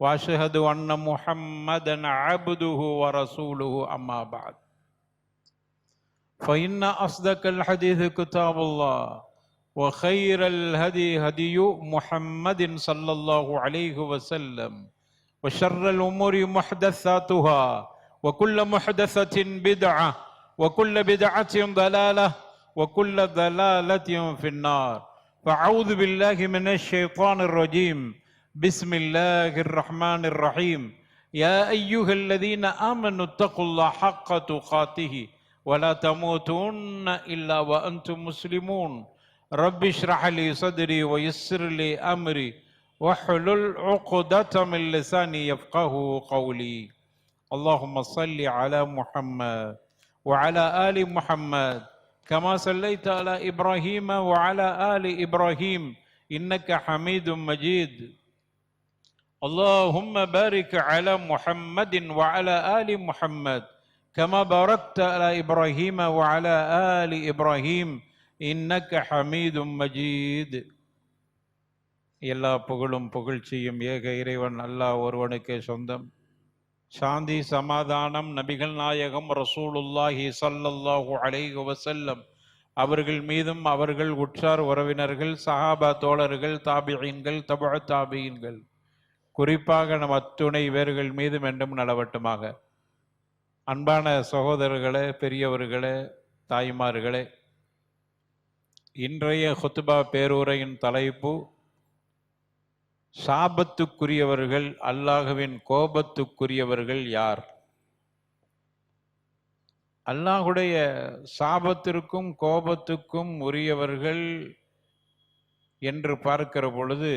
وأشهد أن محمدا عبده ورسوله أما بعد. فإن أصدق الحديث كتاب الله وخير الهدي هدي محمد صلى الله عليه وسلم وشر الأمور محدثاتها وكل محدثة بدعة وكل بدعة ضلالة وكل ضلالة في النار. فأعوذ بالله من الشيطان الرجيم. بسم الله الرحمن الرحيم. يا أيها الذين آمنوا اتقوا الله حق تقاته ولا تموتن إلا وأنتم مسلمون. رب اشرح لي صدري ويسر لي أمري واحلل عقدة من لساني يفقه قولي. اللهم صل على محمد وعلى آل محمد كما صليت على إبراهيم وعلى آل إبراهيم إنك حميد مجيد. اللهم بارك على محمد وعلى ال محمد كما باركت على ابراهيم وعلى ال ابراهيم انك حميد مجيد எல்லா புகழும் புகழ்ச்சியும் ஏக இறைவன் அல்லாஹ் ஒருவனுக்கே சொந்தம் சாந்தி சமாதானம் நபிகள் நாயகம் ரசூலுல்லாஹி ஸல்லல்லாஹு அலைஹி வஸல்லம் அவர்கள் மீதும் அவர்கள் உற்றார் உறவினர்கள் சஹாபா தோழர்கள் தாபியீன்கள் தபா தாபியீன்கள் குறிப்பாக நம் அத்துணை வேர்கள் மீதும் மீண்டும் நலவட்டுமாக அன்பான சகோதரர்களே பெரியவர்களே தாய்மார்களே இன்றைய ஹொத்துபா பேருரையின் தலைப்பு சாபத்துக்குரியவர்கள் அல்லாஹுவின் கோபத்துக்குரியவர்கள் யார்? அல்லாஹுடைய சாபத்திற்கும் கோபத்துக்கும் உரியவர்கள் என்று பார்க்கிற பொழுது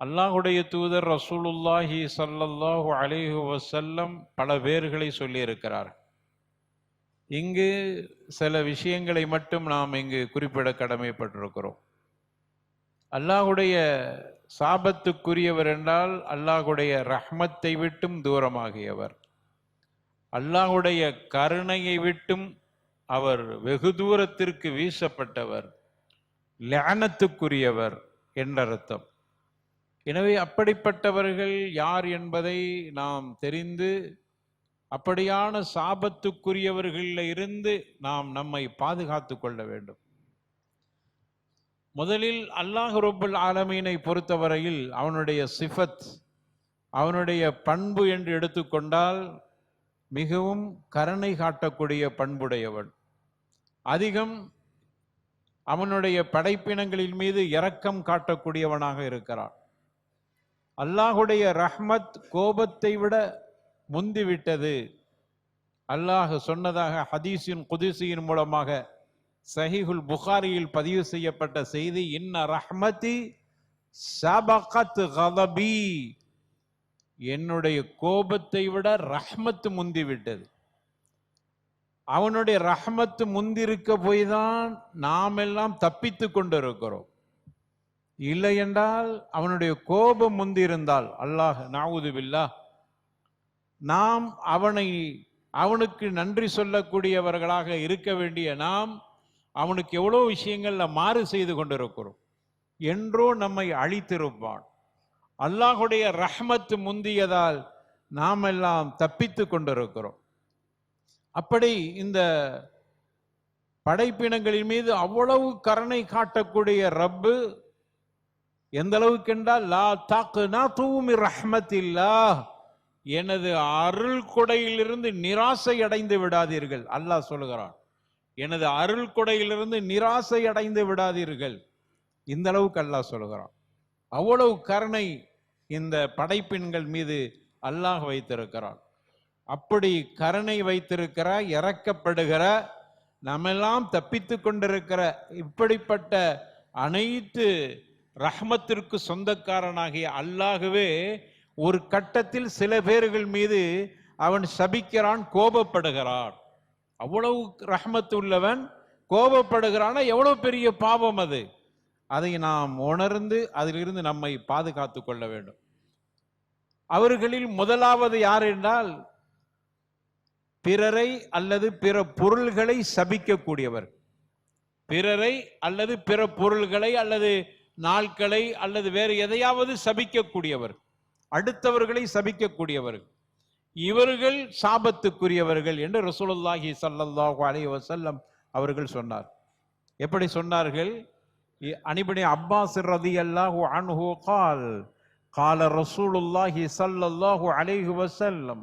அல்லாஹுடைய தூதர் ரசூலுல்லாஹி சல்லல்லாஹு அலிஹு வசல்லம் பல பேர்களை சொல்லியிருக்கிறார். இங்கு சில விஷயங்களை மட்டும் நாம் இங்கு குறிப்பிட கடமைப்பட்டிருக்கிறோம். அல்லாஹுடைய சாபத்துக்குரியவர் என்றால் அல்லாஹுடைய ரஹ்மத்தை விட்டும் தூரமாகியவர். அல்லாஹுடைய கருணையை விட்டும் அவர் வெகு தூரத்திற்கு வீசப்பட்டவர். லேனத்துக்குரியவர் என்ற அர்த்தம். எனவே அப்படிப்பட்டவர்கள் யார் என்பதை நாம் தெரிந்து அப்படியான சாபத்துக்குரியவர்களில் இருந்து நாம் நம்மை பாதுகாத்து கொள்ள வேண்டும். முதலில் அல்லாஹ் ரபுல் ஆலமீனை பொறுத்தவரையில் அவனுடைய சிஃபத் அவனுடைய பண்பு என்று எடுத்துக்கொண்டால் மிகவும் கருணை காட்டக்கூடிய பண்புடையவன் அதிகம் அவனுடைய படைப்பினங்களின் மீது இரக்கம் காட்டக்கூடியவனாக இருக்கிறான். அல்லாஹுடைய ரஹ்மத் கோபத்தை விட முந்திவிட்டது அல்லாஹ் சொன்னதாக ஹதீஸின் குதிசியின் மூலமாக சஹிஹுல் புகாரியில் பதிவு செய்யப்பட்ட செய்தி இன்ன ரஹ்மதி சபகத் கதபி. என்னுடைய கோபத்தை விட ரஹ்மத்து முந்திவிட்டது அவனுடைய ரஹ்மத்து முந்திருக்க போய் தான் நாம் எல்லாம் தப்பித்து கொண்டிருக்கிறோம். இல்லை என்றால் அவனுடைய கோபம் முந்திருந்தால் அல்லாஹ் நாவுதுவில்லா நாம் அவனை அவனுக்கு நன்றி சொல்லக்கூடியவர்களாக இருக்க வேண்டிய நாம் அவனுக்கு எவ்வளோ விஷயங்கள்ல மாறு செய்து கொண்டிருக்கிறோம் என்றோ நம்மை அழித்திருப்பான். அல்லாஹுடைய ரஹ்மத் முந்தியதால் நாம் எல்லாம் தப்பித்து கொண்டிருக்கிறோம். அப்படி இந்த படைப்பினங்களின் மீது அவ்வளவு கருணை காட்டக்கூடிய ரப்பு எந்த அளவுக்கு என்றால் லா தாக்குனா தூமி ரஹ்மத்தில்லா எனது அருள் கொடையிலிருந்து நிராசை அடைந்து விடாதீர்கள் அல்லாஹ் சொல்லுகிறான். எனது அருள் கொடையிலிருந்து நிராசை அடைந்து விடாதீர்கள். இந்த அளவுக்கு அல்லாஹ் சொல்லுகிறான். அவ்வளவு கருணை இந்த படைப்பின்கள் மீது அல்லாஹ் வைத்திருக்கிறான். அப்படி கருணை வைத்திருக்கிற இறக்கப்படுகிற நம்மெல்லாம் தப்பித்து கொண்டிருக்கிற இப்படிப்பட்ட அனைத்து ரஹ்மத்திற்கு சொந்தக்காரனாகிய அல்லாகவே ஒரு கட்டத்தில் சில பேர்கள் மீது அவன் சபிக்கிறான் கோபப்படுகிறான். அவ்வளவு ரஹ்மத்து உள்ளவன் கோபப்படுகிறானா எவ்வளவு பெரிய பாவம் அது? அதை நாம் உணர்ந்து அதிலிருந்து நம்மை பாதுகாத்து கொள்ள வேண்டும். அவர்களில் முதலாவது யார் என்றால் பிறரை அல்லது பிற பொருள்களை சபிக்கக்கூடியவர். பிறரை அல்லது பிற பொருள்களை அல்லது நாட்களை அல்லது வேறு எதையாவது சபிக்கக்கூடியவர் அடுத்தவர்களை சபிக்கக்கூடியவர் இவர்கள் சாபத்துக்குரியவர்கள் என்று ரசூலுல்லாஹி சல்லல்லாஹு அலி வசல்லம் அவர்கள் சொன்னார். எப்படி சொன்னார்கள்? அனிபடி அப்பாஸ் ரதி அல்லாஹு அன்ஹு கால் கால ரசூலுல்லாஹி சல்லல்லாஹு அலைஹி வசல்லம்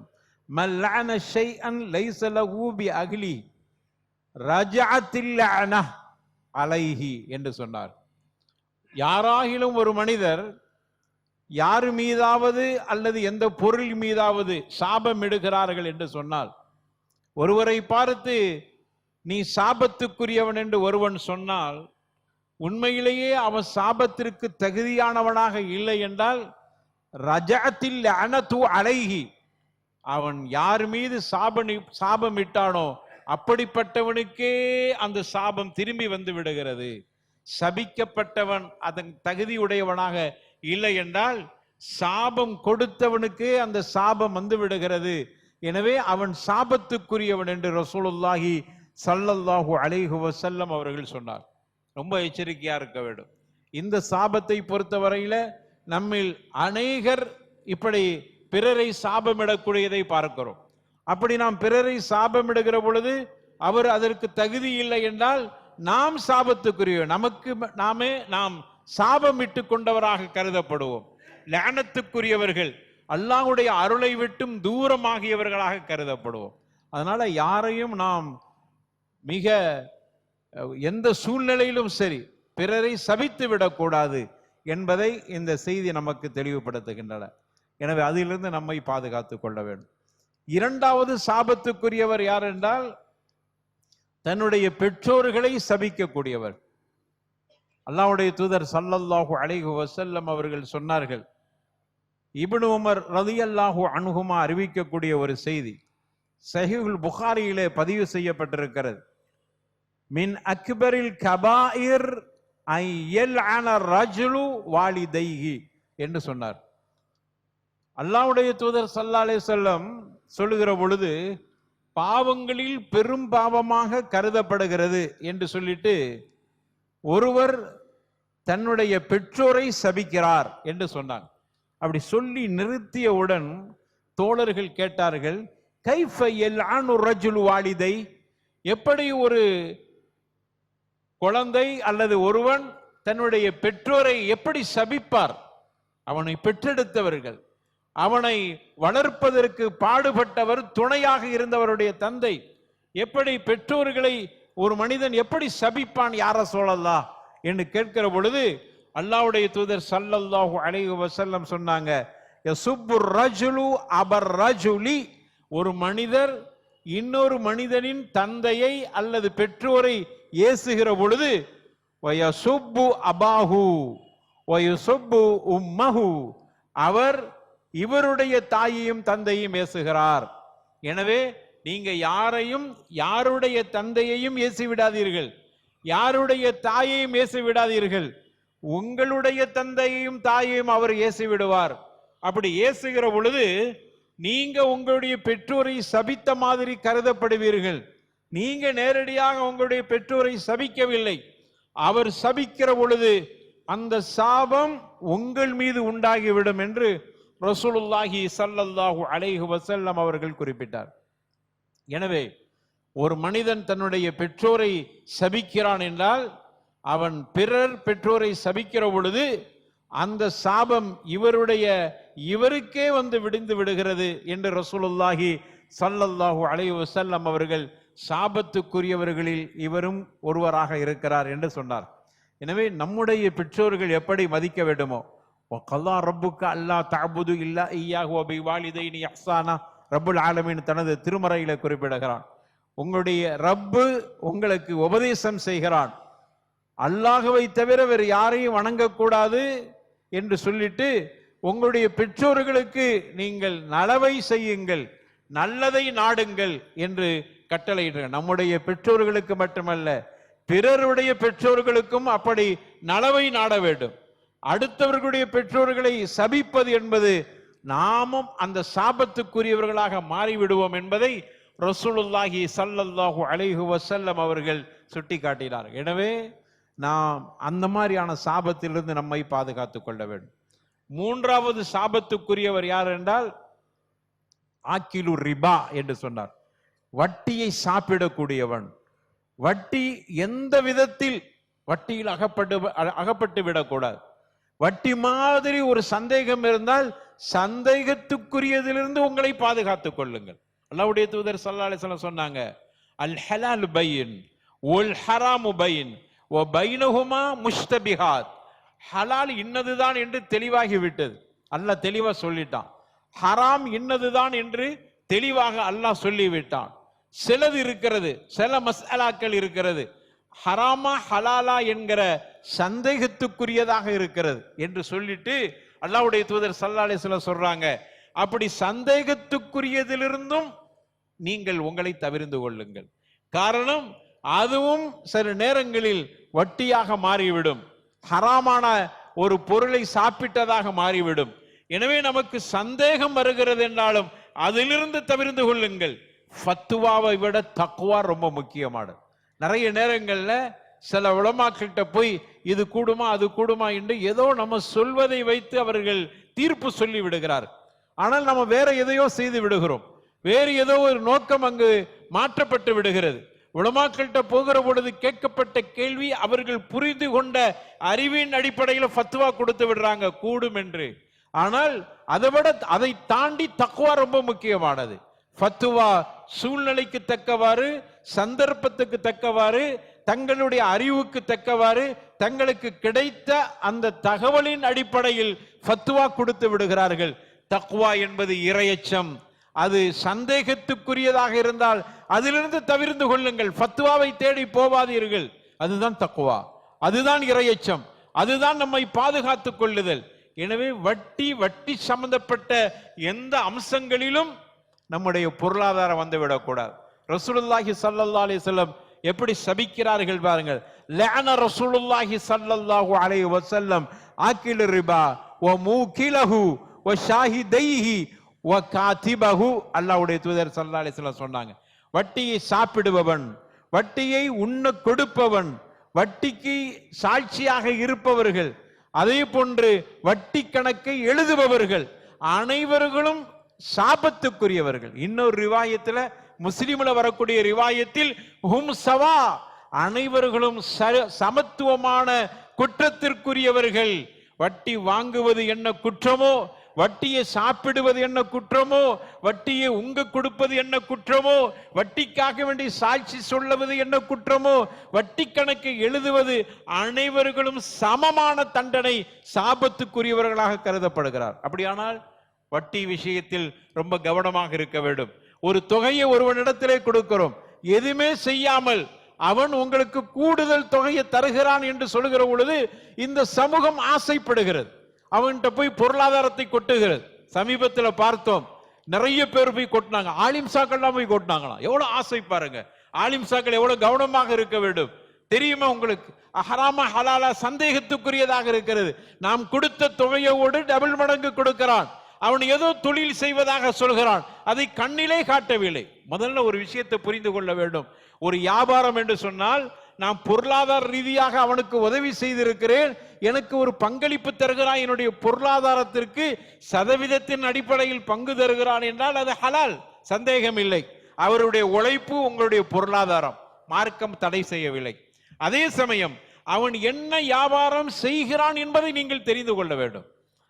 மல்லான ஷைஅன் லைஸ லஹு அகிலி அஹ்லி ரஜஅத்தில் அலைஹி என்று சொன்னார். யாராகிலும் ஒரு மனிதர் யார் மீதாவது அல்லது எந்த பொருள் மீதாவது சாபம் இடுகிறார்கள் என்று சொன்னால் ஒருவரை பார்த்து நீ சாபத்துக்குரியவன் என்று ஒருவன் சொன்னால் உண்மையிலேயே அவன் சாபத்திற்கு தகுதியானவனாக இல்லை என்றால் ரஜத்தில் அனது அலைகி அவன் யார் மீது சாபனி சாபமிட்டானோ அப்படிப்பட்டவனுக்கே அந்த சாபம் திரும்பி வந்து விடுகிறது. சபிக்கப்பட்டவன் அதன் தகுதியுடையவனாக இல்லை என்றால் சாபம் கொடுத்தவனுக்கு அந்த சாபம் வந்து விடுகிறது. எனவே அவன் சாபத்துக்குரியவன் என்று ரசூலுல்லாஹி சல்லல்லாஹு அலைஹு வசல்லம் அவர்கள் சொன்னார். ரொம்ப எச்சரிக்கையாக இருக்க வேண்டும். இந்த சாபத்தை பொறுத்தவரையில் நம்மில் அநேகர் இப்படி பிறரை சாபமிடக்கூடியதை பார்க்கிறோம். அப்படி நாம் பிறரை சாபமிடுகிற பொழுது அவர் அதற்கு தகுதி இல்லை என்றால் நாம் சாபத்துக்குரிய நமக்கு நாமே நாம் சாபமிட்டு கொண்டவராக கருதப்படுவோம். லேனத்துக்குரியவர்கள் அல்லாஹுடைய அருளை விட்டும் தூரமாகியவர்களாக கருதப்படுவோம். அதனால யாரையும் நாம் மிக எந்த சூழ்நிலையிலும் சரி பிறரை சபித்து விடக்கூடாது என்பதை இந்த செய்தி நமக்கு தெளிவுபடுத்துகின்றன. எனவே அதிலிருந்து நம்மை பாதுகாத்து கொள்ள வேண்டும். இரண்டாவது சாபத்துக்குரியவர் யார் என்றால் தன்னுடைய பெற்றோர்களை சபிக்கக்கூடியவர். அல்லாவுடைய தூதர் சல்லல்லாஹு அலைஹு வசல்லம் அவர்கள் சொன்னார்கள் இபின் உமர் ரதி அல்லாஹு அணுகுமா அறிவிக்கக்கூடிய ஒரு செய்தி சஹிகுல் புகாரியிலே பதிவு செய்யப்பட்டிருக்கிறது. மின் அக்பரில் கபாயிர் ஐ எல் ரஜுலு வாலிதைஹி என்று சொன்னார். அல்லாவுடைய தூதர் சல்லாலே செல்லம் சொல்லுகிற பொழுது பாவங்களில் பெரும் பாவமாக கருதப்படுகிறது என்று சொல்லிட்டு ஒருவர் தன்னுடைய பெற்றோரை சபிக்கிறார் என்று சொன்னார் அப்படி சொல்லி நிறுத்தியவுடன் தோழர்கள் கேட்டார்கள் கைஃப எல் ரஜுல் வாலிதை? எப்படி ஒரு குழந்தை அல்லது ஒருவன் தன்னுடைய பெற்றோரை எப்படி சபிப்பார்? அவனை பெற்றெடுத்தவர்கள். அவனை வளர்ப்பதற்கு பாடுபட்டவர் துணையாக இருந்தவருடைய தந்தை. எப்படி பெற்றோர்களை ஒரு மனிதன் எப்படி சபிப்பான் யார சொல்லலா என்று கேட்கிற பொழுது அல்லாவுடைய தூதர் சல்லல்லாஹு அலைஹி வசல்லம் சொன்னாங்க யசுப்பு ரஜுலு அபர் ரஜுலி. ஒரு மனிதர் இன்னொரு மனிதனின் தந்தையை அல்லது பெற்றோரை ஏசுகிற பொழுது வயசுப்பு அபாஹு வயசுப்பு உம்மஹு. அவர் இவருடைய தாயையும் தந்தையும் ஏசுகிறார். எனவே நீங்க யாரையும் யாருடைய தந்தையையும் ஏசி விடாதீர்கள் யாருடைய தாயையும் ஏசி விடாதீர்கள் உங்களுடைய தந்தையையும் தாயையும் அவர் ஏசி விடுவார் அப்படி ஏசுகிற பொழுது நீங்க உங்களுடைய பெற்றோரை சபித்த மாதிரி கருதப்படுவீர்கள். நீங்க நேரடியாக உங்களுடைய பெற்றோரை சபிக்கவில்லை. அவர் சபிக்கிற பொழுது அந்த சாபம் உங்கள் மீது உண்டாகிவிடும் என்று ரசூலுல்லாஹி சல்லல்லாஹு அலைஹு வசல்லம் அவர்கள் குறிப்பிட்டார். எனவே ஒரு மனிதன் தன்னுடைய பெற்றோரை சபிக்கிறான் என்றால் அவன் பிறர் பெற்றோரை சபிக்கிற பொழுது அந்த சாபம் இவருடைய இவருக்கே வந்து விடிந்து விடுகிறது என்று ரசூலுல்லாஹி சல்லல்லாஹு அலைஹி வசல்லம் அவர்கள் சாபத்துக்குரியவர்களில் இவரும் ஒருவராக இருக்கிறார் என்று சொன்னார். எனவே நம்முடைய பெற்றோர்கள் எப்படி மதிக்க வேண்டுமோ கல்லா ரப்புக்கு அல்லா தஅபுது இல்லா ஈயாக வபி வாலிதைனி அஹ்சானா ரப்புல் ஆலமின் தனது திருமறையில குறிப்பிடுகிறான். உங்களுடைய ரப்பு உங்களுக்கு உபதேசம் செய்கிறான். அல்லாஹுவை தவிர வேறு யாரையும் வணங்கக்கூடாது என்று சொல்லிட்டு உங்களுடைய பெற்றோர்களுக்கு நீங்கள் நலவை செய்யுங்கள் நல்லதை நாடுங்கள் என்று கட்டளையிடுங்க நம்முடைய பெற்றோர்களுக்கு மட்டுமல்ல பிறருடைய பெற்றோர்களுக்கும் அப்படி நலவை நாட வேண்டும். அடுத்தவர்களுடைய பெற்றோர்களை சபிப்பது என்பது நாமும் அந்த சாபத்துக்குரியவர்களாக மாறிவிடுவோம் என்பதை ரசூலுல்லாஹி சல்லல்லாஹு அலைஹு வசல்லம் அவர்கள் சுட்டிக்காட்டினார் எனவே நாம் அந்த மாதிரியான சாபத்திலிருந்து நம்மை பாதுகாத்து கொள்ள வேண்டும். மூன்றாவது சாபத்துக்குரியவர் யார் என்றால் ஆக்கிலு ரிபா என்று சொன்னார். வட்டியை சாப்பிடக்கூடியவன். வட்டி எந்த விதத்தில் வட்டியில் அகப்பட்டு அகப்பட்டு விடக்கூடாது. வட்டி மாதிரி ஒரு சந்தேகம் இருந்தால் சந்தேகத்துக்குரியதிலிருந்து உங்களை பாதுகாத்துக் கொள்ளுங்கள். அல்லாவுடைய தூதர் சல்லா சொன்னாங்க அல் ஹலால் பையின் ஒல் ஹராமு பையின் ஓ பைனஹுமா முஷ்தபிஹாத். ஹலால் இன்னதுதான் என்று தெளிவாகி விட்டது. அல்லாஹ் தெளிவா சொல்லிட்டான். ஹராம் இன்னதுதான் என்று தெளிவாக அல்லாஹ் சொல்லிவிட்டான் சிலது இருக்கிறது சில மசாலாக்கள் இருக்கிறது. ஹராமா ஹலாலா என்கிற சந்தேகத்துக்குரியதாக இருக்கிறது என்று சொல்லிட்டு அல்லாவுடைய தூதர் சல்லாலே அலிஸ்லாம் சொல்றாங்க. அப்படி சந்தேகத்துக்குரியதிலிருந்தும் நீங்கள் உங்களை தவிர்ந்து கொள்ளுங்கள். காரணம் அதுவும் சில நேரங்களில் வட்டியாக மாறிவிடும். ஹராமான ஒரு பொருளை சாப்பிட்டதாக மாறிவிடும். எனவே நமக்கு சந்தேகம் வருகிறது என்றாலும் அதிலிருந்து தவிர்ந்து கொள்ளுங்கள். ஃபத்துவாவை விட தக்குவா ரொம்ப முக்கியமானது. நிறைய நேரங்களில் சில உளமாக்கிட்ட போய் இது கூடுமா அது கூடுமா என்று ஏதோ நம்ம சொல்வதை வைத்து அவர்கள் தீர்ப்பு சொல்லி விடுகிறார். ஆனால் நம்ம வேற எதையோ செய்து விடுகிறோம். வேறு ஏதோ ஒரு நோக்கம் அங்கு மாற்றப்பட்டு விடுகிறது. உலமாக்கள்கிட்ட போகிற பொழுது கேட்கப்பட்ட கேள்வி அவர்கள் புரிந்து கொண்ட அறிவின் அடிப்படையில் ஃபத்துவா கொடுத்து விடுறாங்க கூடும் என்று. ஆனால் அதை விட அதை தாண்டி தக்குவா ரொம்ப முக்கியமானது. ஃபத்துவா சூழ்நிலைக்கு தக்கவாறு சந்தர்ப்பத்துக்கு தக்கவாறு தங்களுடைய அறிவுக்கு தக்கவாறு தங்களுக்கு கிடைத்த அந்த தகவலின் அடிப்படையில் ஃபத்துவா கொடுத்து விடுகிறார்கள். தக்குவா என்பது இரையச்சம். அது சந்தேகத்துக்குரியதாக இருந்தால் அதிலிருந்து தவிர்ந்து கொள்ளுங்கள். ஃபத்துவாவை தேடி போவாதீர்கள். அதுதான் தக்குவா அதுதான் இரையச்சம். அதுதான் நம்மை பாதுகாத்துக் கொள்ளுதல். எனவே வட்டி வட்டி சம்பந்தப்பட்ட எந்த அம்சங்களிலும் நம்முடைய பொருளாதாரம் வந்துவிடக்கூடாது. ரசூலுல்லாஹி ஸல்லல்லாஹு அலி வஸல்லம் எப்படி சபிக்கிறார்கள் பாருங்கள். லஅன ரசூலுல்லாஹி ஸல்லல்லாஹு அலைஹி வஸல்லம் ஆக்கில் ரிபா வ மூகிலஹு வ ஷாஹிதைஹி வ காதிபஹு அல்லாஹ்வுடைய தூதர் ஸல்லல்லாஹு அலைஹி வஸல்லம் சொன்னாங்க. வட்டியை சாப்பிடுபவன் வட்டியை உண்ண கொடுப்பவன் வட்டிக்கு சாட்சியாக இருப்பவர்கள் அதே போன்று வட்டி கணக்கை எழுதுபவர்கள் அனைவர்களும் சாபத்துக்குரியவர்கள். இன்னொரு ரிவாயத்தில் முஸ்லீம்ல வரக்கூடிய ரிவாயத்தில் ஹும் சவா அனைவர்களும் ச- சமத்துவமான குற்றத்திற்குரியவர்கள். வட்டி வாங்குவது என்ன குற்றமோ வட்டியை சாப்பிடுவது என்ன குற்றமோ வட்டியை உங்க கொடுப்பது என்ன குற்றமோ வட்டிக்காக வேண்டி சாட்சி சொல்லுவது என்ன குற்றமோ வட்டி கணக்கு எழுதுவது அனைவர்களும் சமமான தண்டனை சாபத்துக்குரியவர்களாக கருதப்படுகிறார். அப்படியானால் வட்டி விஷயத்தில் ரொம்ப கவனமாக இருக்க வேண்டும். ஒரு தொகையை ஒருவனிடத்திலே கொடுக்கிறோம். எதுவுமே செய்யாமல் அவன் உங்களுக்கு கூடுதல் தொகையை தருகிறான் என்று சொல்லுகிற பொழுது இந்த சமூகம் ஆசைப்படுகிறது. அவன்கிட்ட போய் பொருளாதாரத்தை கொட்டுகிறது. சமீபத்தில் பார்த்தோம் நிறைய பேர் போய் கொட்டினாங்க. ஆலிம்சாக்கள்லாம் போய் கொட்டினாங்களாம். எவ்வளோ ஆசை பாருங்க. ஆலிம்சாக்கள் எவ்வளோ கவனமாக இருக்க வேண்டும். தெரியுமா உங்களுக்கு? அஹராமா ஹலாலா சந்தேகத்துக்குரியதாக இருக்கிறது. நாம் கொடுத்த தொகையோடு டபுள் மடங்கு கொடுக்கிறான். அவன் ஏதோ தொழில் செய்வதாக சொல்கிறான். அதை கண்ணிலே காட்டவில்லை. முதல்ல ஒரு விஷயத்தை புரிந்து கொள்ள வேண்டும். ஒரு வியாபாரம் என்று சொன்னால் நான் பொருளாதார ரீதியாக அவனுக்கு உதவி செய்திருக்கிறேன். எனக்கு ஒரு பங்களிப்பு தருகிறான். என்னுடைய பொருளாதாரத்திற்கு சதவீதத்தின் அடிப்படையில் பங்கு தருகிறான் என்றால் அது ஹலால் சந்தேகம் இல்லை அவருடைய உழைப்பு உங்களுடைய பொருளாதாரம். மார்க்கம் தடை செய்யவில்லை. அதே சமயம் அவன் என்ன வியாபாரம் செய்கிறான் என்பதை நீங்கள் தெரிந்து கொள்ள வேண்டும்.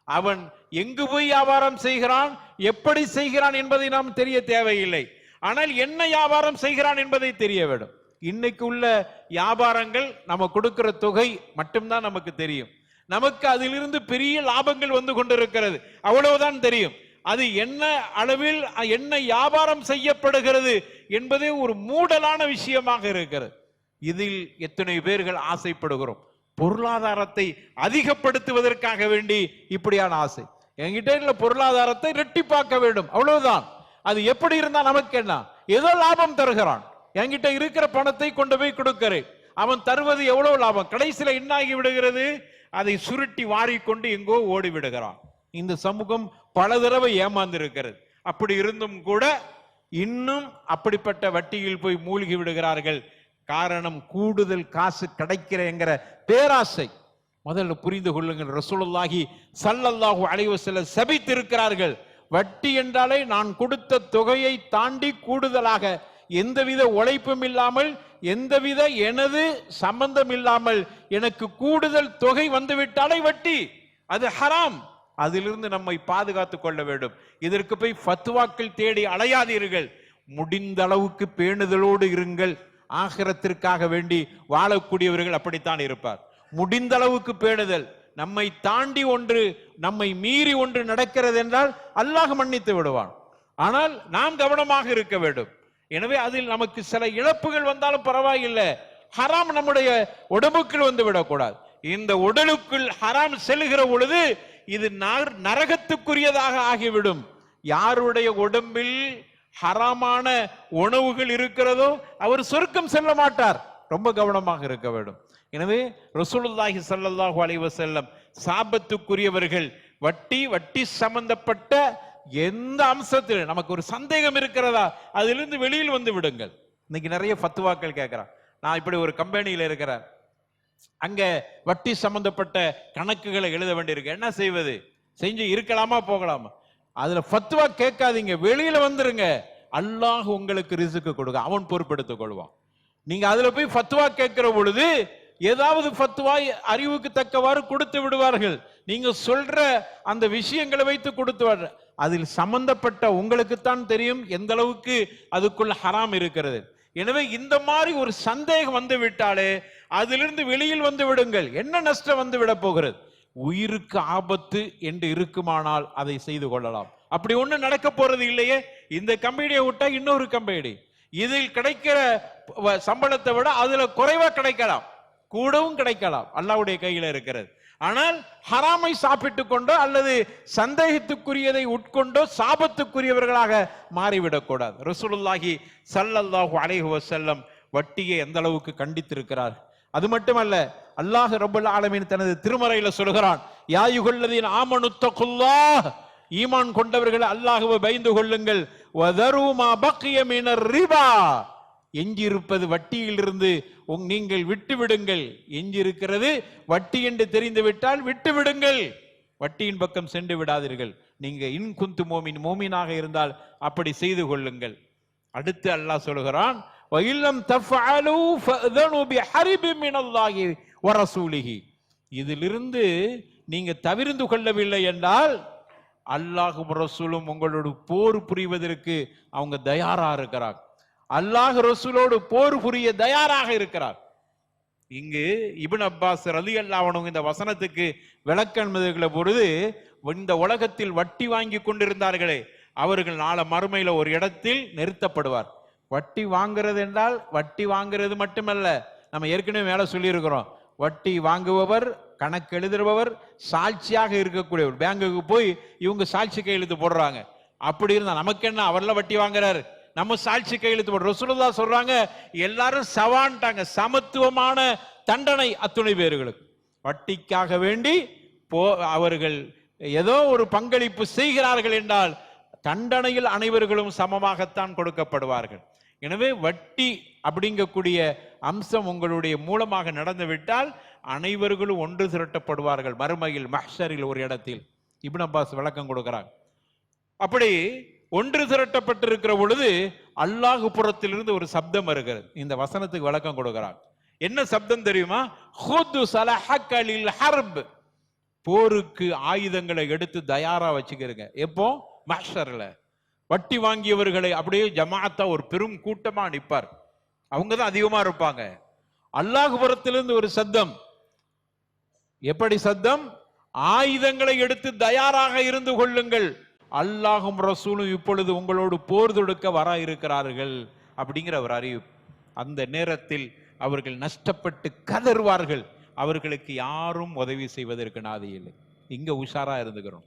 அவன் எங்கு போய் வியாபாரம் செய்கிறான்? எப்படி செய்கிறான் என்பதை நாம் தெரிய தேவையில்லை. ஆனால் என்ன வியாபாரம் செய்கிறான் என்பதை தெரிய வேண்டும். இன்னைக்கு உள்ள வியாபாரங்கள் நம்ம கொடுக்கிற தொகை மட்டும்தான் நமக்கு தெரியும். நமக்கு அதிலிருந்து பெரிய லாபங்கள் வந்து கொண்டிருக்கிறது. அவ்வளவுதான் தெரியும். அது என்ன அளவில் என்ன வியாபாரம் செய்யப்படுகிறது என்பதே ஒரு மூடலான விஷயமாக இருக்கிறது. இதில் எத்தனை பேர்கள் ஆசைப்படுகிறோம். பொருளாதாரத்தை அதிகப்படுத்துவதற்காக வேண்டி இப்படியான ஆசை. என்கிட்ட உள்ள பொருளாதாரத்தை ரெட்டிப்பாக்க வேண்டும். அவ்வளவுதான். அது எப்படி இருந்தா நமக்கு என்ன? ஏதோ லாபம் தருகிறான். என்கிட்ட இருக்கிற பணத்தை கொண்டு போய் கொடுக்கிறேன் அவன் தருவது எவ்வளவு லாபம்? கடைசியில என்னாகி விடுகிறது? அதை சுருட்டி வாரிக்கொண்டு எங்கோ ஓடி விடுகிறான். இந்த சமூகம் பல தடவை ஏமாந்து இருக்கிறது அப்படி இருந்தும் கூட இன்னும் அப்படிப்பட்ட வட்டியில் போய் மூழ்கி விடுகிறார்கள். காரணம் கூடுதல் காசு கிடைக்கிறேங்கிற பேராசை. முதல்ல புரிந்து கொள்ளுங்கள். ரசூலுல்லாஹி சல்லல்லாஹு அழைவ சில சபித்திருக்கிறார்கள். வட்டி என்றாலே நான் கொடுத்த தொகையை தாண்டி கூடுதலாக எந்தவித உழைப்பும் இல்லாமல் எந்தவித எனது சம்பந்தம் இல்லாமல் எனக்கு கூடுதல் தொகை வந்துவிட்டாலே வட்டி. அது ஹராம். அதிலிருந்து நம்மை பாதுகாத்துக் கொள்ள வேண்டும். இதற்கு போய் ஃபத்துவாக்கள் தேடி அலையாதீர்கள். முடிந்த அளவுக்கு பேணுதலோடு இருங்கள். ஆகிரத்திற்காக வேண்டி வாழக்கூடியவர்கள் அப்படித்தான் இருப்பார். முடிந்த அளவுக்கு பேணுதல். நம்மை தாண்டி ஒன்று நம்மை மீறி ஒன்று நடக்கிறது என்றால் அல்லாஹ் மன்னித்து விடுவான். ஆனால் நாம் கவனமாக இருக்க வேண்டும். எனவே அதில் நமக்கு சில இழப்புகள் வந்தாலும் பரவாயில்லை. ஹராம் நம்முடைய உடம்புக்குள் வந்து விடக்கூடாது. இந்த உடலுக்குள் ஹராம் செல்லுகிற பொழுது இது நரகத்துக்குரியதாக ஆகிவிடும். யாருடைய உடம்பில் ஹராமான உணவுகள் இருக்கிறதோ அவர் சொர்க்கம் செல்ல மாட்டார். ரொம்ப கவனமாக இருக்க வேண்டும். எனவே ரசூலுல்லாஹி சல்லாஹூ அலைவசல்லம் சாபத்துக்குரியவர்கள் வட்டி வட்டி சம்பந்தப்பட்ட எந்த அம்சத்தில் நமக்கு ஒரு சந்தேகம் இருக்கிறதா அதிலிருந்து வெளியில் வந்து விடுங்கள். இன்னைக்கு நிறைய ஃபத்துவாக்கள் கேட்கிறான். நான் இப்படி ஒரு கம்பெனியில் இருக்கிறேன். அங்க வட்டி சம்பந்தப்பட்ட கணக்குகளை எழுத வேண்டியிருக்கு. என்ன செய்வது? செஞ்சு இருக்கலாமா போகலாமா? அதுல ஃபத்வா கேட்காதீங்க. வெளியில வந்துருங்க. அல்லாஹ் உங்களுக்கு ரிசுக்கு கொடுக்க அவன் பொறுப்பெடுத்துக் கொள்வான். நீங்க அதுல போய் ஃபத்வா கேட்கிற பொழுது ஏதாவது ஃபத்வா அறிவுக்கு தக்கவாறு கொடுத்து விடுவார்கள். நீங்க சொல்ற அந்த விஷயங்களை வைத்து கொடுத்து அதில் சம்பந்தப்பட்ட உங்களுக்குத்தான் தெரியும் எந்த அளவுக்கு அதுக்குள்ள ஹராம் இருக்கிறது. எனவே இந்த மாதிரி ஒரு சந்தேகம் வந்து விட்டாலே அதிலிருந்து வெளியில் வந்து விடுங்கள். என்ன நஷ்டம் வந்து விட போகிறது? உயிருக்கு ஆபத்து என்று இருக்குமானால் அதை செய்து கொள்ளலாம். அப்படி ஒன்றும் நடக்க போறது இல்லையே? இந்த கம்பெனியை விட்டா இன்னொரு கம்பெனி. இதில் கிடைக்கிற சம்பளத்தை விட அதுல குறைவா கிடைக்கலாம். கூடவும் கிடைக்கலாம். அல்லாவுடைய கையில இருக்கிறது. ஆனால் ஹராமை சாப்பிட்டு கொண்டோ அல்லது சந்தேகத்துக்குரியதை உட்கொண்டோ சாபத்துக்குரியவர்களாக மாறிவிடக்கூடாது ரசூலுல்லாஹி சல்லல்லாஹு அலைஹி செல்லம் வட்டியை எந்த அளவுக்கு கண்டித்திருக்கிறார்? அது மட்டுமல்ல அல்லாஹ் ரபுல் ஆலமீன் தனது திருமறையில சொல்கிறான் யாயுகொள்ளதின் ஆமனுத்த குல்லா ஈமான் கொண்டவர்கள் அல்லாஹுவை பயந்து கொள்ளுங்கள். வதருமா மா ரிபா. எஞ்சியிருப்பது வட்டியிலிருந்து உங் நீங்கள் விட்டு விடுங்கள் எஞ்சியிருக்கிறது வட்டி என்று தெரிந்து விட்டால் விட்டு விடுங்கள் வட்டியின் பக்கம் சென்று விடாதீர்கள். நீங்க இன் குந்து மோமின் மோமினாக இருந்தால் அப்படி செய்து கொள்ளுங்கள். அடுத்து அல்லாஹ் சொல்கிறான் வயில்லம் தஃஅலு ஃபஅதனு பிஹரிபி மினல்லாஹி. வ ஒரசூலிகி இதிலிருந்து நீங்க தவிர்ந்து கொள்ளவில்லை என்றால் அல்லாஹும் ரசூலும் உங்களோடு போர் புரிவதற்கு அவங்க தயாரா இருக்கிறார். அல்லாஹ் ரசூலோடு போர் புரிய தயாராக இருக்கிறார். இங்கு இபின் அப்பாஸ் ரலி அல்லாவனும் இந்த வசனத்துக்கு விளக்கம் பொழுது இந்த உலகத்தில் வட்டி வாங்கி கொண்டிருந்தார்களே அவர்கள் நாளை மறுமையில ஒரு இடத்தில் நிறுத்தப்படுவார். வட்டி வாங்குறது என்றால் வட்டி வாங்குறது மட்டுமல்ல நம்ம ஏற்கனவே மேலே சொல்லியிருக்கிறோம். வட்டி வாங்குபவர் கணக்கு எழுதுறவர் சாட்சியாக இருக்கக்கூடியவர். பேங்குக்கு போய் இவங்க சாட்சி கையெழுத்து போடுறாங்க. அப்படி இருந்தா நமக்கு என்ன? அவர்ல வட்டி வாங்குறாரு. நம்ம சாட்சி கையெழுத்து போடுறோம் ரசூலுல்லா சொல்றாங்க எல்லாரும் சவான்ட்டாங்க. சமத்துவமான தண்டனை அத்துணை பேர்களுக்கு. வட்டிக்காக வேண்டி போ அவர்கள் ஏதோ ஒரு பங்களிப்பு செய்கிறார்கள் என்றால் தண்டனையில் அனைவர்களும் சமமாகத்தான் கொடுக்கப்படுவார்கள். எனவே வட்டி அப்படிங்கக்கூடிய அம்சம் உங்களுடைய மூலமாக நடந்துவிட்டால் அனைவர்களும் ஒன்று திரட்டப்படுவார்கள். மறுமையில் மஹ்ஷரில் ஒரு இடத்தில். இப்னு அப்பாஸ் விளக்கம் கொடுக்கிறாங்க அப்படி ஒன்று திரட்டப்பட்டிருக்கிற பொழுது அல்லாஹ் புறத்திலிருந்து ஒரு சப்தம் வருகிறது. இந்த வசனத்துக்கு விளக்கம் கொடுக்கிறார். என்ன சப்தம் தெரியுமா? ஹர்ப். போருக்கு ஆயுதங்களை எடுத்து தயாரா வச்சுக்கிறங்க எப்போ? மஹ்ஷர்ல. வட்டி வாங்கியவர்களை அப்படியே ஜமாத்தா ஒரு பெரும் கூட்டமா நிற்பார் அவங்க தான் அதிகமா இருப்பாங்க. அல்லாஹுபுரத்திலிருந்து ஒரு சத்தம். எப்படி சத்தம்? ஆயுதங்களை எடுத்து தயாராக இருந்து கொள்ளுங்கள். அல்லாஹும் ரசூலும் இப்பொழுது உங்களோடு போர் தொடுக்க வர இருக்கிறார்கள் அப்படிங்கிற ஒரு அறிவிப்பு அந்த நேரத்தில் அவர்கள் நஷ்டப்பட்டு கதறுவார்கள். அவர்களுக்கு யாரும் உதவி செய்வதற்கு நாதி இல்லை. இங்க உஷாரா இருந்துக்கிறோம்.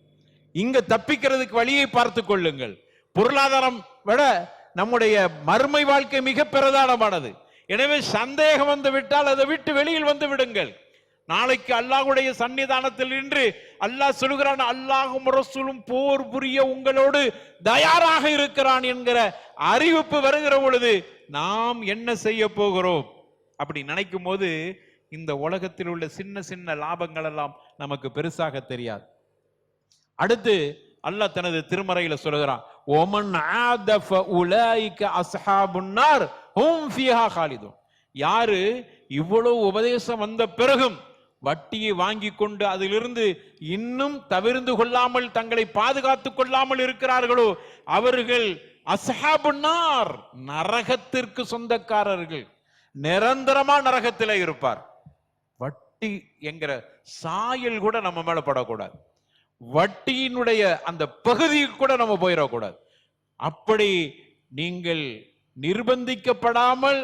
இங்க தப்பிக்கிறதுக்கு வழியை பார்த்து கொள்ளுங்கள். பொருளாதாரம் விட நம்முடைய மறுமை வாழ்க்கை மிக பிரதானமானது. எனவே சந்தேகம் வந்து விட்டால் அதை விட்டு வெளியில் வந்து விடுங்கள். நாளைக்கு அல்லாஹுடைய சன்னிதானத்தில் நின்று அல்லாஹ் சொல்கிறான் அல்லாஹும் ரசூலும் போர் புரிய உங்களோடு தயாராக இருக்கிறான் என்கிற அறிவிப்பு வருகிற பொழுது நாம் என்ன செய்ய போகிறோம்? அப்படி நினைக்கும் போது இந்த உலகத்தில் உள்ள சின்ன சின்ன லாபங்கள் எல்லாம் நமக்கு பெருசாக தெரியாது. அடுத்து அல்லாஹ் தனது திருமறையில சொல்கிறான் ஒமன் ஆதஃப உலாயிக அஸ்ஹாபுன் நார் ஹும் ஃபீஹா காலிதுன் யாரு இவ்வளவு உபதேசம் வந்த பிறகும் வட்டியை வாங்கி கொண்டு அதிலிருந்து இன்னும் தவிர்ந்து கொள்ளாமல் தங்களை பாதுகாத்துக் கொள்ளாமல் இருக்கிறார்களோ? அவர்கள் அசஹாபுன்னார் நரகத்திற்கு சொந்தக்காரர்கள். நிரந்தரமா நரகத்தில் இருப்பார். வட்டி என்கிற சாயல் கூட நம்ம மேல படக்கூடாது. வட்டியினுடைய அந்த பகுதிக்கு கூட நம்ம போயிடக்கூடாது அப்படி நீங்கள் நிர்பந்திக்கப்படாமல்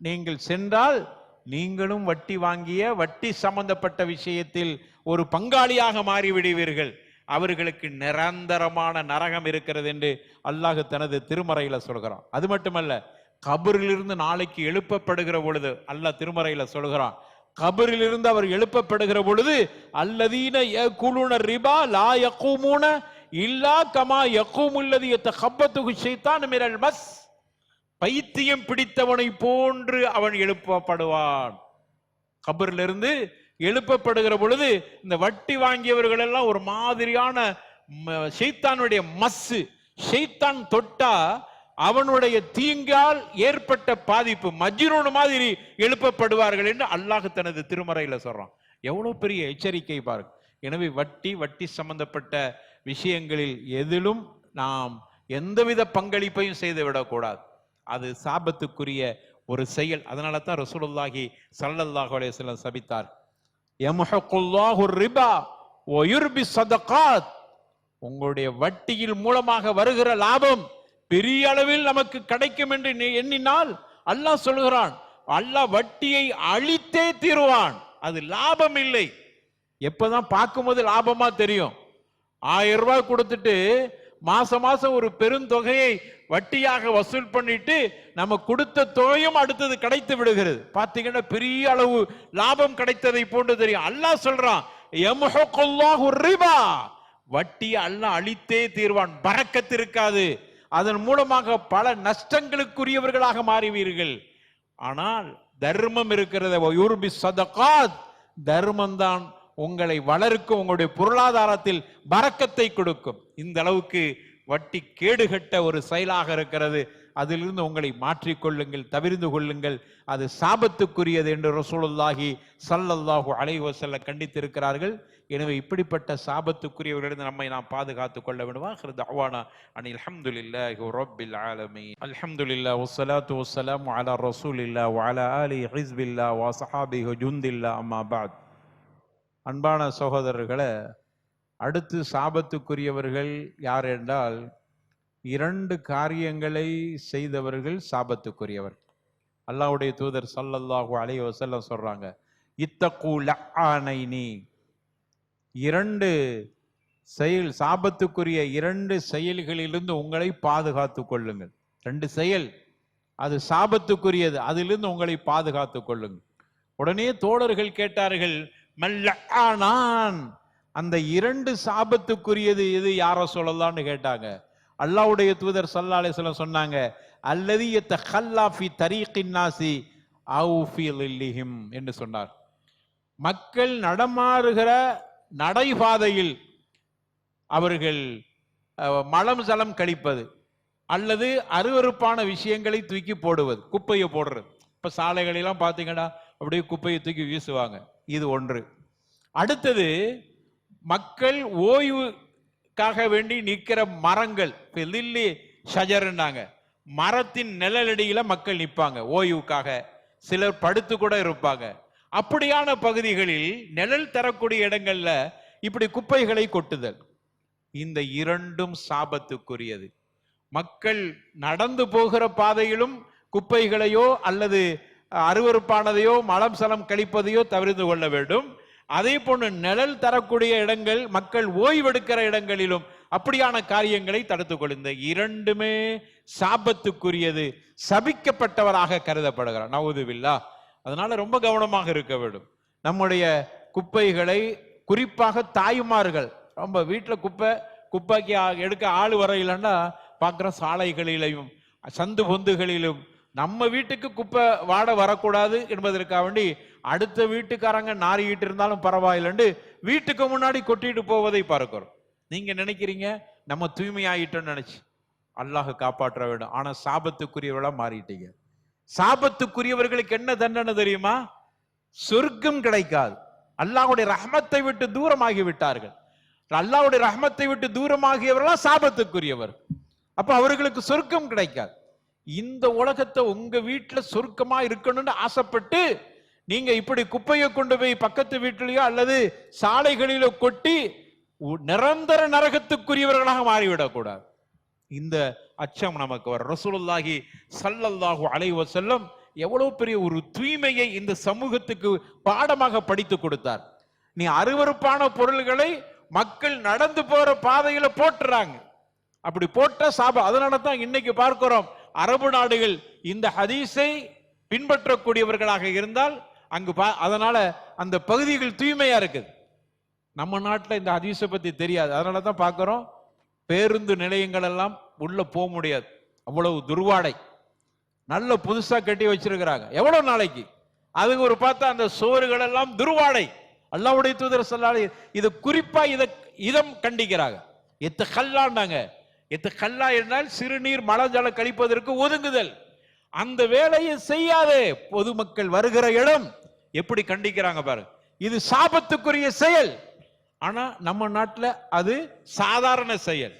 நீங்கள் சென்றால் நீங்களும் வட்டி வாங்கிய வட்டி சம்பந்தப்பட்ட விஷயத்தில் ஒரு பங்காளியாக மாறிவிடுவீர்கள். அவர்களுக்கு நிரந்தரமான நரகம் இருக்கிறது என்று அல்லாஹு தனது திருமறையில சொல்கிறான். அது மட்டுமல்ல கபரிலிருந்து நாளைக்கு எழுப்பப்படுகிற பொழுது அல்லாஹ் திருமறையில சொல்கிறான். கபரிலிருந்து அவர் எழுப்பப்படுகிற பொழுது அல்லதீன யகுலுன ரிபா லா யக்கூமூன இல்லா கமா யகூமுல்லதி யத்தகப்பத்துகு ஷைத்தான் மினல் மஸ். பைத்தியம் பிடித்தவனை போன்று அவன் எழுப்பப்படுவான். கபரிலிருந்து எழுப்பப்படுகிற பொழுது இந்த வட்டி வாங்கியவர்கள் எல்லாம் ஒரு மாதிரியான ம- ஷைத்தானுடைய மஸ்ஸு. ஷைத்தான் தொட்டா அவனுடைய தீங்கால் ஏற்பட்ட பாதிப்பு மஜ்னூன் மாதிரி எழுப்பப்படுவார்கள் என்று அல்லாஹ் தனது திருமறையில சொல்றான். எவ்வளவு பெரிய எச்சரிக்கை பாருங்க. எனவே வட்டி வட்டி சம்பந்தப்பட்ட விஷயங்களில் எதிலும் நாம் எந்தவித பங்களிப்பையும் செய்து விடக்கூடாது அது சாபத்துக்குரிய ஒரு செயல். அதனால தான் ரசூலுல்லாஹி சல்லல்லாஹு அலைஹி வஸல்லம் சபித்தார். உங்களுடைய வட்டியில் மூலமாக வருகிற லாபம் பெரிய அளவில் நமக்கு கிடைக்கும் என்று எண்ணினால் அல்லாஹ் சொல்கிறான் அல்லாஹ் வட்டியை அழித்தே தீருவான். அது லாபம் இல்லை. எப்பதான் பார்க்கும்போது லாபமா தெரியும். ஆயிரம் ரூபாய் கொடுத்துட்டு மாசம் மாசம் ஒரு பெருந்தொகையை வட்டியாக வசூல் பண்ணிட்டு நம்ம கொடுத்த தொகையும் அடுத்தது கிடைத்து விடுகிறது. பார்த்தீங்கன்னா பெரிய அளவு லாபம் கிடைத்ததை போன்று தெரியும். அல்லாஹ் சொல்றான் யம்ஹுகுல்லாஹு ரிபா. வட்டி அல்லாஹ் அழித்தே தீர்வான். பறக்கத்து இருக்காது. அதன் மூலமாக பல நஷ்டங்களுக்குரியவர்களாக மாறுவீர்கள். ஆனால் தர்மம் இருக்கிறத யூர்பி சதகாத். தர்மம் தான் உங்களை வளர்க்கும் உங்களுடைய பொருளாதாரத்தில் பறக்கத்தை கொடுக்கும். இந்த அளவுக்கு வட்டி கேடுகட்ட ஒரு செயலாக இருக்கிறது. அதிலிருந்து உங்களை மாற்றிக்கொள்ளுங்கள் தவிர்ந்து கொள்ளுங்கள். அது சாபத்துக்குரியது என்று ரசூலுல்லாஹி சல்லல்லாஹு அலைவசல்ல வஸல்லம் கண்டித்திருக்கிறார்கள். எனவே இப்படிப்பட்ட சாபத்துக்குரியவர்களிடம் நம்மை நாம் பாதுகாத்துக் கொள்ள வேண்டும். தவானா அணி அனில் அல்ஹம்துலில்லாஹி ரப்பில் ஆலமீன். அல்ஹம்துலில்லாஹ் வஸ்ஸலாத்து அலா ரசூலில்லாஹ் வ அலா ஆலி ஹிஸ்பில்லாஹ் வ ஸஹாபிஹி ஜுந்தில்லாஹ் அம்மா அன்பான சகோதரர்களை அடுத்து சாபத்துக்குரியவர்கள் யார் என்றால் இரண்டு காரியங்களை செய்தவர்கள் சாபத்துக்குரியவர். அல்லாவுடைய தூதர் ஸல்லல்லாஹு அலைஹி சொல்கிறாங்க இத்தக்கூ இத்தகு நீ இரண்டு செயல் சாபத்துக்குரிய இரண்டு செயல்களிலிருந்து உங்களை பாதுகாத்து கொள்ளுங்கள். ரெண்டு செயல் அது சாபத்துக்குரியது அதிலிருந்து உங்களை பாதுகாத்து கொள்ளுங்கள். உடனே தோழர்கள் கேட்டார்கள் மல்லஆனான் அந்த இரண்டு சாபத்துக்குரியது எது? யாரோ சொல்லலாம்னு கேட்டாங்க. அல்லாவுடைய தூதர் ஸல்லல்லாஹு சொல்ல சொன்னாங்க அல்லது எத்த ஹல்லாஃபி தரீக்கின்னாசி நாசி என்று சொன்னார். மக்கள் நடமாறுகிற நடைபாதையில் அவர்கள் மலம் சலம் கழிப்பது அல்லது அருவருப்பான விஷயங்களை தூக்கி போடுவது குப்பையை போடுறது. இப்போ சாலைகளெல்லாம் பார்த்தீங்கன்னா அப்படியே குப்பையை தூக்கி வீசுவாங்க. இது ஒன்று. அடுத்தது மக்கள் ஓய்வுக்காக வேண்டி நிற்கிற மரங்கள் இப்போ லில்லி ஷஜர்னாங்க மரத்தின் நிழலடியில் மக்கள் நிற்பாங்க ஓய்வுக்காக. சிலர் படுத்து கூட இருப்பாங்க. அப்படியான பகுதிகளில் நிழல் தரக்கூடிய இடங்கள்ல இப்படி குப்பைகளை கொட்டுதல். இந்த இரண்டும் சாபத்துக்குரியது. மக்கள் நடந்து போகிற பாதையிலும் குப்பைகளையோ அல்லது அருவருப்பானதையோ மலம் சலம் கழிப்பதையோ தவிர்த்து கொள்ள வேண்டும். அதே போன்று நிழல் தரக்கூடிய இடங்கள் மக்கள் ஓய்வெடுக்கிற இடங்களிலும் அப்படியான காரியங்களை தடுத்துக் கொள்ளுங்க இரண்டுமே சாபத்துக்குரியது. சபிக்கப்பட்டவராக கருதப்படுகிறார். நவுதுவில்லா அதனால ரொம்ப கவனமாக இருக்க வேண்டும். நம்முடைய குப்பைகளை குறிப்பாக தாய்மார்கள் ரொம்ப வீட்டில் குப்பை குப்பைக்கு ஆ- எடுக்க ஆள் வரையிலன்னா பார்க்குற சாலைகளிலையும் சந்து பொந்துகளிலும் நம்ம வீட்டுக்கு குப்பை வாட வரக்கூடாது என்பதற்காக வேண்டி அடுத்த வீட்டுக்காரங்க நாரிக்கிட்டு இருந்தாலும் பரவாயில்லைன்னு வீட்டுக்கு முன்னாடி கொட்டிட்டு போவதை பார்க்கிறோம். நீங்க நினைக்கிறீங்க? நம்ம தூய்மையாயிட்டோம்னு நினைச்சு. அல்லாஹ் காப்பாற்ற வேண்டும். ஆனா சாபத்துக்குரியவர்களா மாறிட்டீங்க. சாபத்துக்குரியவர்களுக்கு என்ன தண்டனை தெரியுமா? சொர்க்கம் கிடைக்காது. அல்லாஹுடைய ரஹமத்தை விட்டு தூரமாகி விட்டார்கள் அல்லாவுடைய ரஹமத்தை விட்டு தூரமாகியவர்களா சாபத்துக்குரியவர். அப்ப அவர்களுக்கு சொர்க்கம் கிடைக்காது. இந்த உலகத்தை உங்க வீட்டுல சொர்க்கமா இருக்கணும்னு ஆசைப்பட்டு நீங்க இப்படி குப்பையை கொண்டு போய் பக்கத்து வீட்டிலேயோ அல்லது சாலைகளிலோ கொட்டி உ- நிரந்தர நரகத்துக்குரியவர்களாக மாறிவிடக்கூடாது. இந்த அச்சம் நமக்கு வரும். ரசூலுல்லாஹி சல்லல்லாஹு அலைவ செல்லம் எவ்வளவு பெரிய ஒரு தூய்மையை இந்த சமூகத்துக்கு பாடமாக படித்து கொடுத்தார். நீ அருவருப்பான பொருள்களை மக்கள் நடந்து போற பாதையில போட்டுறாங்க. அப்படி போட்ட சாபம் அதனால தான் இன்னைக்கு பார்க்கிறோம் அரபு நாடுகள் இந்த ஹதீஸை பின்பற்றக்கூடியவர்களாக இருந்தால் அங்கு பா- அதனால அந்த பகுதிகள் தூய்மையா இருக்குது. நம்ம நாட்டில் இந்த ஹதீஸை பத்தி தெரியாது. அதனால தான் பார்க்கிறோம் பேருந்து நிலையங்கள் எல்லாம் உள்ள போக முடியாது. அவ்வளவு துர்வாடை. நல்ல புதுசா கட்டி வச்சிருக்கிறாங்க. எவ்வளவு நாளைக்கு? அதுக்கு ஒரு பார்த்தா அந்த சுவர்கள் எல்லாம் துர்வாடை. அல்லாவுடைய தூதர் சொல்லாது இது குறிப்பா இதை இதம் கண்டிக்கிறாங்க. எத்து கல்லாண்டாங்க எத்து கல்லா என்றால் சிறுநீர் மலஜல கழிப்பதற்கு ஒதுங்குதல். அந்த வேலையை செய்யாதே பொதுமக்கள் வருகிற இடம். எப்படி கண்டிக்கிறாங்க பாருங்க இது சாபத்துக்குரிய செயல். ஆனா நம்ம நாட்டில் அது சாதாரண செயல்.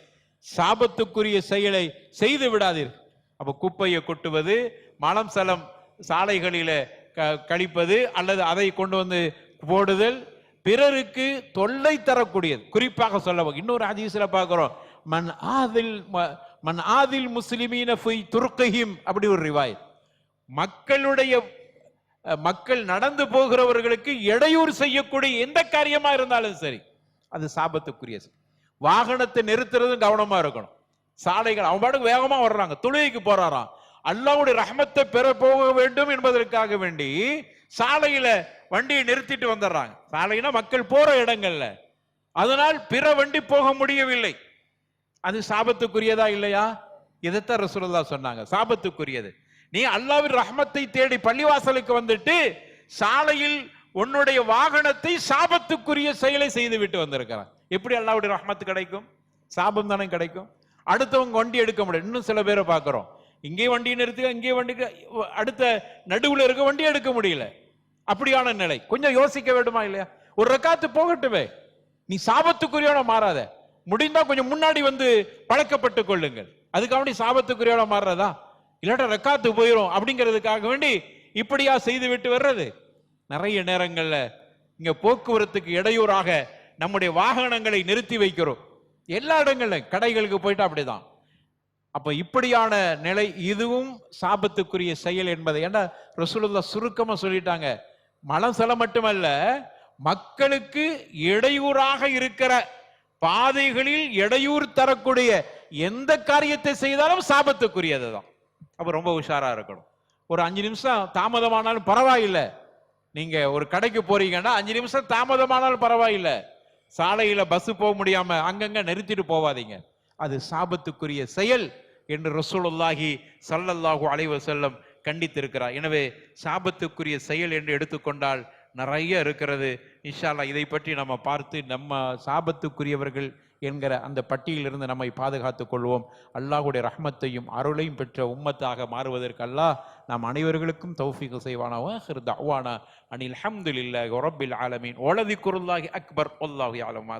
சாபத்துக்குரிய செயலை செய்து விடாதீர். அப்ப குப்பையை கொட்டுவது மலம் சலம் சாலைகளில க- கழிப்பது அல்லது அதை கொண்டு வந்து போடுதல் பிறருக்கு தொல்லை தரக்கூடியது. குறிப்பாக சொல்ல இன்னொரு ஹதீஸ்ல பார்க்கிறோம். மன் ஆதில் ம- மன் ஆதில் முஸ்லிமீன ஃபுய் துர்க்கஹிம் அப்படி ஒரு ரிவாய் மக்களுடைய மக்கள் நடந்து போகிறவர்களுக்கு இடையூறு செய்யக்கூடிய எந்த காரியமா இருந்தாலும் சரி. அது சாபத்துக்குரிய வாகனத்தை நிறுத்துறதும் கவனமா இருக்கணும். சாலைகள் அவன் பாட்டுக்கு வேகமா வர்றாங்க. தொழுகைக்கு போறாராம். அல்லாவுடைய ரஹமத்தை பெற போக வேண்டும் என்பதற்காக வேண்டி சாலையில வண்டியை நிறுத்திட்டு வந்துடுறாங்க. சாலைனா மக்கள் போற இடங்கள்ல. அதனால் பிற வண்டி போக முடியவில்லை. அது சாபத்துக்குரியதா இல்லையா? இதைத்தான் ரசூலுல்லா சொன்னாங்க. சாபத்துக்குரியது. நீ அல்லாவின் ரஹமத்தை தேடி பள்ளிவாசலுக்கு வந்துட்டு சாலையில் உன்னுடைய வாகனத்தை சாபத்துக்குரிய செயலை செய்து விட்டு வந்திருக்கிறான். எப்படி அல்லாவுடைய ரஹமத்து கிடைக்கும்? சாபம் தானே கிடைக்கும். அடுத்தவங்க வண்டி எடுக்க முடியும் இன்னும் சில பேரை பார்க்குறோம். இங்கே வண்டி நிறுத்துக இங்கே வண்டி அடுத்த நடுவில் இருக்க வண்டி எடுக்க முடியல. அப்படியான நிலை. கொஞ்சம் யோசிக்க வேண்டுமா இல்லையா? ஒரு ரக்காத்து போகட்டுமே. நீ சாபத்துக்குரியோட மாறாத. முடிந்தா கொஞ்சம் முன்னாடி வந்து பழக்கப்பட்டு கொள்ளுங்கள். அதுக்காக வேண்டி சாபத்துக்குரியவன மாறுறதா? இல்லாட்டா ரக்காத்து போயிடும் அப்படிங்கிறதுக்காக வேண்டி இப்படியா செய்து விட்டு வர்றது? நிறைய நேரங்களில் இங்க போக்குவரத்துக்கு இடையூறாக நம்முடைய வாகனங்களை நிறுத்தி வைக்கிறோம். எல்லா இடங்களிலும் கடைகளுக்கு போயிட்டு அப்படிதான். அப்ப இப்படியான நிலை இதுவும் சாபத்துக்குரிய செயல் என்பதை ஏன்னா ரசூலுல்லா சுருக்கமா சொல்லிட்டாங்க. மலம் செல மட்டுமல்ல மக்களுக்கு இடையூறாக இருக்கிற பாதைகளில் இடையூறு தரக்கூடிய எந்த காரியத்தை செய்தாலும் சாபத்துக்குரியது தான் அப்ப ரொம்ப உஷாரா இருக்கணும். ஒரு அஞ்சு நிமிஷம் தாமதமானாலும் பரவாயில்லை. நீங்க ஒரு கடைக்கு போறீங்கன்னா அஞ்சு நிமிஷம் தாமதமானாலும் பரவாயில்லை. சாலையில பஸ் போக முடியாம அங்கங்க நிறுத்திட்டு போவாதீங்க. அது சாபத்துக்குரிய செயல் என்று ரசூலுல்லாஹி சல்லல்லாஹு அலைவ செல்லம் கண்டித்திருக்கிறார். எனவே சாபத்துக்குரிய செயல் என்று எடுத்துக்கொண்டால் நிறைய இருக்கிறது. இன்ஷா இதை பற்றி நம்ம பார்த்து நம்ம சாபத்துக்குரியவர்கள் என்கிற அந்த பட்டியலிருந்து நம்மை பாதுகாத்துக் கொள்வோம். அல்லாஹுடைய ரஹ்மத்தையும் அருளையும் பெற்ற உம்மத்தாக மாறுவதற்கு அல்லாஹ் நாம் அனைவர்களுக்கும் தௌஃபீக் செய்வானா வாஹிர் தஅவானா அனில் ஹம்துலில்லாஹி ரப்பில் ஆலமீன். வலதிக்குருல்லாஹி அக்பர். ஒல்லாஹி ஆலம் மா